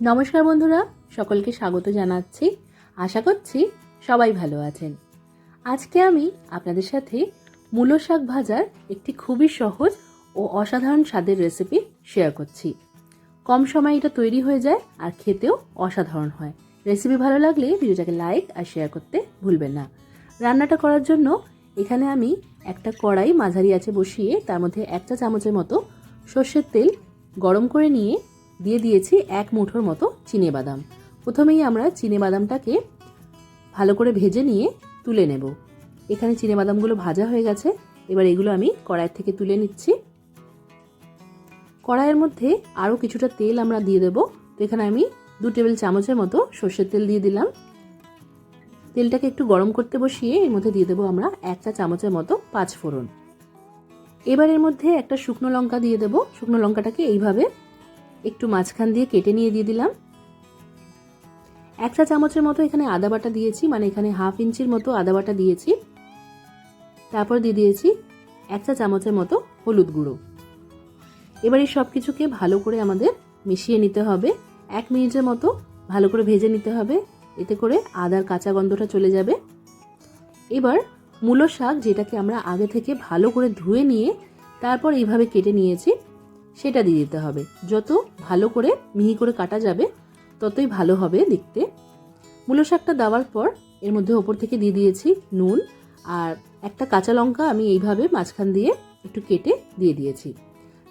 নমস্কার বন্ধুরা, সকলকে স্বাগত জানাচ্ছি। আশা করছি সবাই ভালো আছেন। আজকে আমি আপনাদের সাথে মূলো শাক ভাজার একটি খুবই সহজ ও অসাধারণ স্বাদের রেসিপি শেয়ার করছি। কম সময়ে এটা তৈরি হয়ে যায় আর খেতেও অসাধারণ হয়। রেসিপি ভালো লাগলে ভিডিওটাকে লাইক আর শেয়ার করতে ভুলবেন না। রান্নাটা করার জন্য এখানে আমি একটা কড়াই মাঝারি আছে বসিয়ে তার মধ্যে একটা চামচের মতো সর্ষের তেল গরম করে নিয়ে দিয়ে দিয়েছি এক মুঠোর মতো বাদাম। প্রথমেই আমরা বাদামটাকে ভালো করে ভেজে নিয়ে তুলে নেব। এখানে বাদামগুলো ভাজা হয়ে গেছে। এবার এগুলো আমি কড়াইয়ের থেকে তুলে নিচ্ছি। কড়াইয়ের মধ্যে আরও কিছুটা তেল আমরা দিয়ে দেবো। তো এখানে আমি দু টেবিল চামচের মতো সর্ষের তেল দিয়ে দিলাম। তেলটাকে একটু গরম করতে বসিয়ে এর মধ্যে দিয়ে দেবো আমরা একটা চামচের মতো পাঁচ ফোড়ন এবার এর মধ্যে একটা শুকনো লঙ্কা দিয়ে দেবো। শুকনো লঙ্কাটাকে এইভাবে একটু মাঝখান দিয়ে কেটে নিয়ে দিয়ে দিলাম। এক চা চামচের মতো এখানে আদা বাটা দিয়েছি মানে এখানে হাফ ইঞ্চির মতো আদা বাটা দিয়েছি। তারপর দিয়ে দিয়েছি এক চা চামচের মতো হলুদ গুঁড়ো। এবার এই সব কিছুকে ভালো করে আমাদের মিশিয়ে নিতে হবে। এক মিনিটের মতো ভালো করে ভেজে নিতে হবে, এতে করে আদার কাঁচা গন্ধটা চলে যাবে। এবার মূলো শাক যেটাকে আমরা আগে থেকে ভালো করে ধুয়ে নিয়ে তারপর এইভাবে কেটে নিয়েছি। সেটা দিয়ে দিতে হবে। যত ভালো করে মিহি করে কাটা যাবে, ততই ভালো হবে দেখতে। মূলো শাকটা দেওয়ার পর এর মধ্যে ওপর থেকে দিয়ে দিয়েছি নুন আর একটা কাঁচা লঙ্কা আমি এইভাবে মাঝখান দিয়ে একটু কেটে দিয়ে দিয়েছি।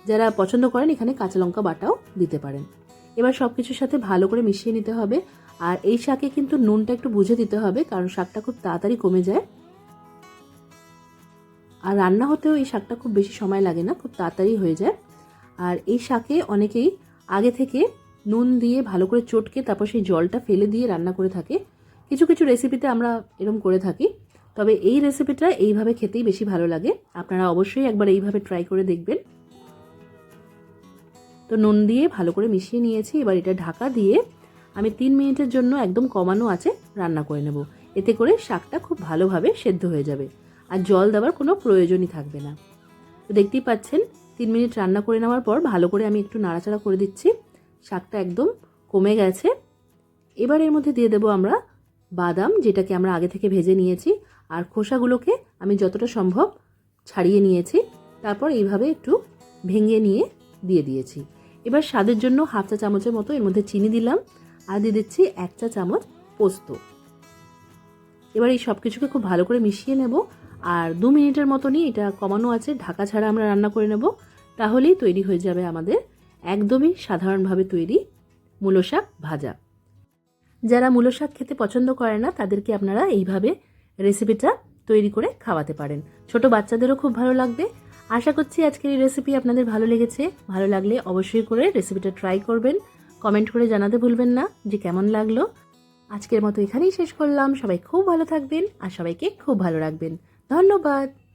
যারা পছন্দ করেন এখানে কাঁচা লঙ্কা বাটাও দিতে পারেন। এবার সব কিছুর সাথে ভালো করে মিশিয়ে নিতে হবে আর এই শাকে কিন্তু নুনটা একটু বুঝে দিতে হবে কারণ শাকটা খুব তাড়াতাড়ি কমে যায়। আর রান্না হতেও এই শাকটা খুব বেশি সময় লাগে না, খুব তাড়াতাড়ি হয়ে যায়। আর এই শাকে অনেকেই আগে থেকে নুন দিয়ে ভালো করে চটকে তারপর সেই জলটা ফেলে দিয়ে রান্না করে থাকে। কিছু কিছু রেসিপিতে আমরা এরম করে থাকি। তবে এই রেসিপিটা এইভাবে খেতেই বেশি ভালো লাগে। আপনারা অবশ্যই একবার এইভাবে ট্রাই করে দেখবেন। তো নুন দিয়ে ভালো করে মিশিয়ে নিয়েছি। এবার এটা ঢাকা দিয়ে আমি তিন মিনিটের জন্য একদম কমানো আছে রান্না করে নেব। এতে করে শাকটা খুব ভালোভাবে সেদ্ধ হয়ে যাবে। আর জল দেওয়ার কোনো প্রয়োজনই থাকবে না। তো দেখতেই পাচ্ছেন তিন মিনিট রান্না করে নেওয়ার পর ভালো করে আমি একটু নাড়াচাড়া করে দিচ্ছি। শাকটা একদম কমে গেছে। এবার এর মধ্যে দিয়ে দেবো আমরা বাদাম, যেটাকে আমরা আগে থেকে ভেজে নিয়েছি, আর খোসাগুলোকে আমি যতটা সম্ভব ছাড়িয়ে নিয়েছি। তারপর এইভাবে একটু ভেঙে নিয়ে দিয়ে দিয়েছি। এবার স্বাদের জন্য হাফ চা চামচের মতো এর মধ্যে চিনি দিলাম, আর দিয়ে দিচ্ছি এক চা চামচ পোস্ত। এবার এই সব কিছুকে খুব ভালো করে মিশিয়ে নেব, আর দু মিনিটের মতনই এটা কমানো আছে। ঢাকা ছাড়া আমরা রান্না করে নেব। তাহলেই তৈরি হয়ে যাবে আমাদের একদমই সাধারণভাবে তৈরি মূলো শাক ভাজা। যারা মূলো শাক খেতে পছন্দ করে না, তাদেরকে আপনারা এইভাবে রেসিপিটা তৈরি করে খাওয়াতে পারেন। ছোট বাচ্চাদেরও খুব ভালো লাগবে। আশা করছি আজকের এই রেসিপি আপনাদের ভালো লেগেছে। ভালো লাগলে অবশ্যই করে রেসিপিটা ট্রাই করবেন। কমেন্ট করে জানাতে ভুলবেন না যে কেমন লাগল। আজকের মতো এখানেই শেষ করলাম। সবাই খুব ভালো থাকবেন আর সবাইকে খুব ভালো রাখবেন। ধন্যবাদ।